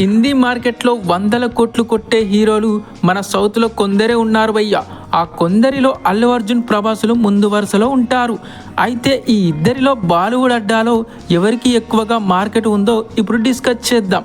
హిందీ మార్కెట్లో వందల కోట్లు కొట్టే హీరోలు మన సౌత్లో కొందరే ఉన్నారు భయ్య. ఆ కొందరిలో అల్లు అర్జున్ ప్రభాసులు ముందు వరుసలో ఉంటారు. అయితే ఈ ఇద్దరిలో బాలీవుడ్ అడ్డాలో ఎవరికి ఎక్కువగా మార్కెట్ ఉందో ఇప్పుడు డిస్కస్ చేద్దాం.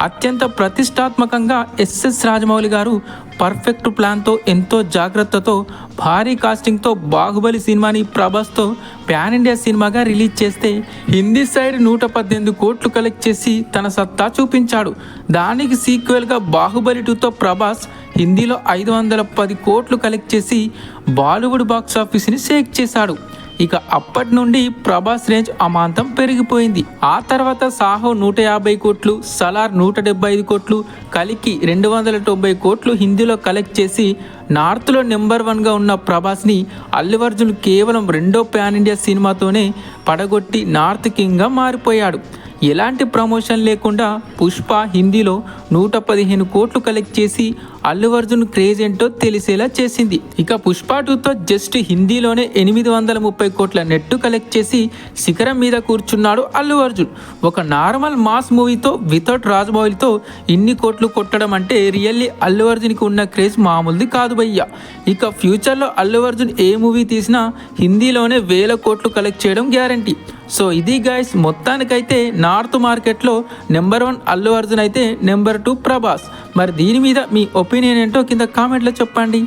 అత్యంత ప్రతిష్టాత్మకంగా ఎస్ఎస్ రాజమౌళి గారు పర్ఫెక్ట్ ప్లాన్తో ఎంతో జాగ్రత్తతో భారీ కాస్టింగ్తో బాహుబలి సినిమాని ప్రభాస్తో ప్యాన్ ఇండియా సినిమాగా రిలీజ్ చేస్తే హిందీ సైడ్ నూట పద్దెనిమిది కోట్లు కలెక్ట్ చేసి తన సత్తా చూపించాడు. దానికి సీక్వెల్గా బాహుబలి టూతో ప్రభాస్ హిందీలో ఐదు వందల పది కోట్లు కలెక్ట్ చేసి బాలీవుడ్ బాక్సాఫీస్ని షేక్ చేశాడు. ఇక అప్పటి నుండి ప్రభాస్ రేంజ్ అమాంతం పెరిగిపోయింది. ఆ తర్వాత సాహో నూట యాభై కోట్లు సలార్ నూట డెబ్బై ఐదు కోట్లు కలికి రెండు వందల తొంభై కోట్లు హిందీలో కలెక్ట్ చేసి నార్త్లో నెంబర్ వన్గా ఉన్న ప్రభాస్ని అల్లు అర్జున్ కేవలం రెండో ప్యాన్ ఇండియా సినిమాతోనే పడగొట్టి నార్త్ కింగ్గా మారిపోయాడు. ఎలాంటి ప్రమోషన్ లేకుండా పుష్ప హిందీలో నూట పదిహేను కోట్లు కలెక్ట్ చేసి అల్లు అర్జున్ క్రేజ్ ఏంటో తెలిసేలా చేసింది. ఇక పుష్ప టూతో జస్ట్ హిందీలోనే ఎనిమిది వందల ముప్పై కోట్ల నెట్టు కలెక్ట్ చేసి శిఖరం మీద కూర్చున్నాడు అల్లు అర్జున్. ఒక నార్మల్ మాస్ మూవీతో వితౌట్ రాజమౌళితో ఇన్ని కోట్లు కొట్టడం అంటే రియల్లీ అల్లు అర్జున్కి ఉన్న క్రేజ్ మామూలుది కాదు భయ్య. ఇక ఫ్యూచర్లో అల్లు అర్జున్ ఏ మూవీ తీసినా హిందీలోనే వేల కోట్లు కలెక్ట్ చేయడం గ్యారంటీ సో ఇది గైస్ మొత్తానికైతే నార్త్ మార్కెట్లో నెంబర్ వన్ అల్లు అర్జున్ అయితే నెంబర్ టూ ప్రభాస్. మరి దీని మీద మీ ఒపీనియన్ ఏంటో కింద కామెంట్లో చెప్పండి.